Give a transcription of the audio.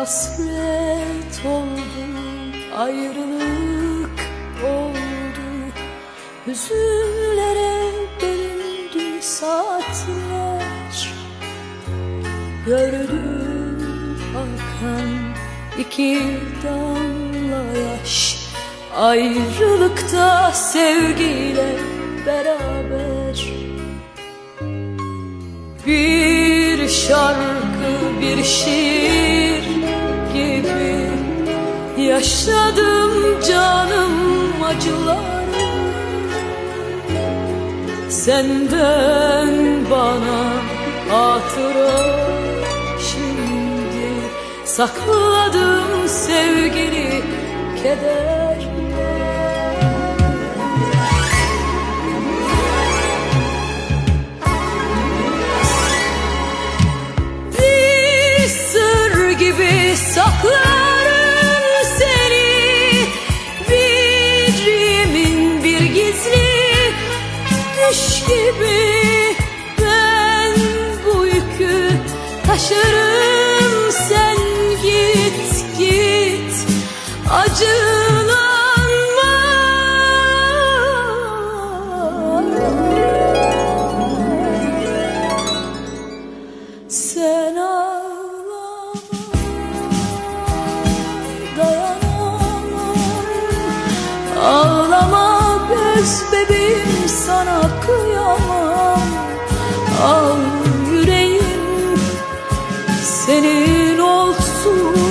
Hasret oldu, ayrılık oldu. Hüzünlere bölündü saatler. Gördüm akan iki damla yaş. Ayrılıkta sevgiyle beraber. Bir şarkı, bir şiir. Yaşadım canım acıları Senden bana hatıra şimdi. Sakladım sevgili keder Bir sır gibi saklarım düş gibi Ben bu yükü taşırım. Sen git git. Acılanma. Sen ağlama dayanamam. Ağlama bebeğim sana kıyamam. Al yüreğim senin olsun